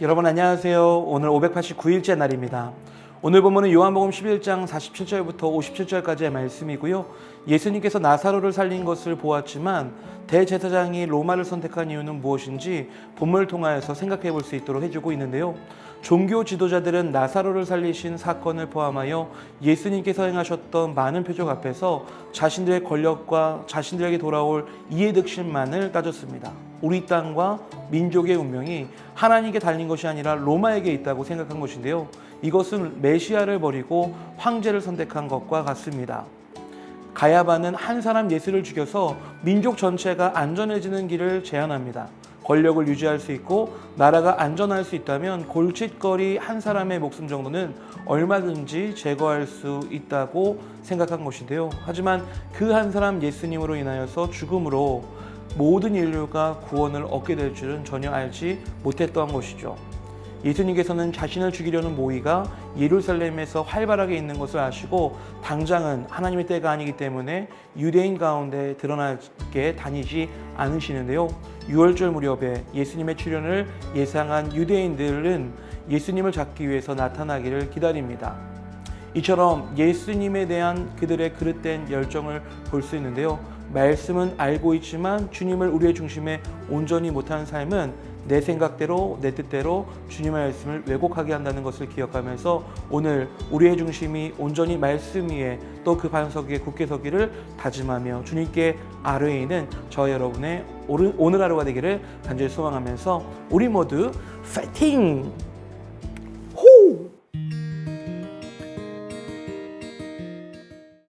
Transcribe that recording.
여러분 안녕하세요. 오늘 589일째 날입니다. 오늘 본문은 요한복음 11장 47절부터 57절까지의 말씀이고요. 예수님께서 나사로를 살린 것을 보았지만 대제사장이 로마를 선택한 이유는 무엇인지 본문을 통하여서 생각해 볼 수 있도록 해주고 있는데요. 종교 지도자들은 나사로를 살리신 사건을 포함하여 예수님께서 행하셨던 많은 표적 앞에서 자신들의 권력과 자신들에게 돌아올 이해득실만을 따졌습니다. 우리 땅과 민족의 운명이 하나님께 달린 것이 아니라 로마에게 있다고 생각한 것인데요. 이것은 메시아를 버리고 황제를 선택한 것과 같습니다. 가야바는 한 사람 예수를 죽여서 민족 전체가 안전해지는 길을 제안합니다. 권력을 유지할 수 있고 나라가 안전할 수 있다면 골칫거리 한 사람의 목숨 정도는 얼마든지 제거할 수 있다고 생각한 것인데요. 하지만 그 한 사람 예수님으로 인하여서 죽음으로 모든 인류가 구원을 얻게 될 줄은 전혀 알지 못했던 것이죠. 예수님께서는 자신을 죽이려는 모의가 예루살렘에서 활발하게 있는 것을 아시고 당장은 하나님의 때가 아니기 때문에 유대인 가운데 드러나게 다니지 않으시는데요. 6월절 무렵에 예수님의 출현을 예상한 유대인들은 예수님을 잡기 위해서 나타나기를 기다립니다. 이처럼 예수님에 대한 그들의 그릇된 열정을 볼 수 있는데요. 말씀은 알고 있지만 주님을 우리의 중심에 온전히 못하는 삶은 내 생각대로 내 뜻대로 주님의 말씀을 왜곡하게 한다는 것을 기억하면서 오늘 우리의 중심이 온전히 말씀 위에 또 그 반석 위에 굳게 서기를 다짐하며 주님께 아뢰에 있는 저 여러분의 오늘 하루가 되기를 간절히 소망하면서 우리 모두 파이팅!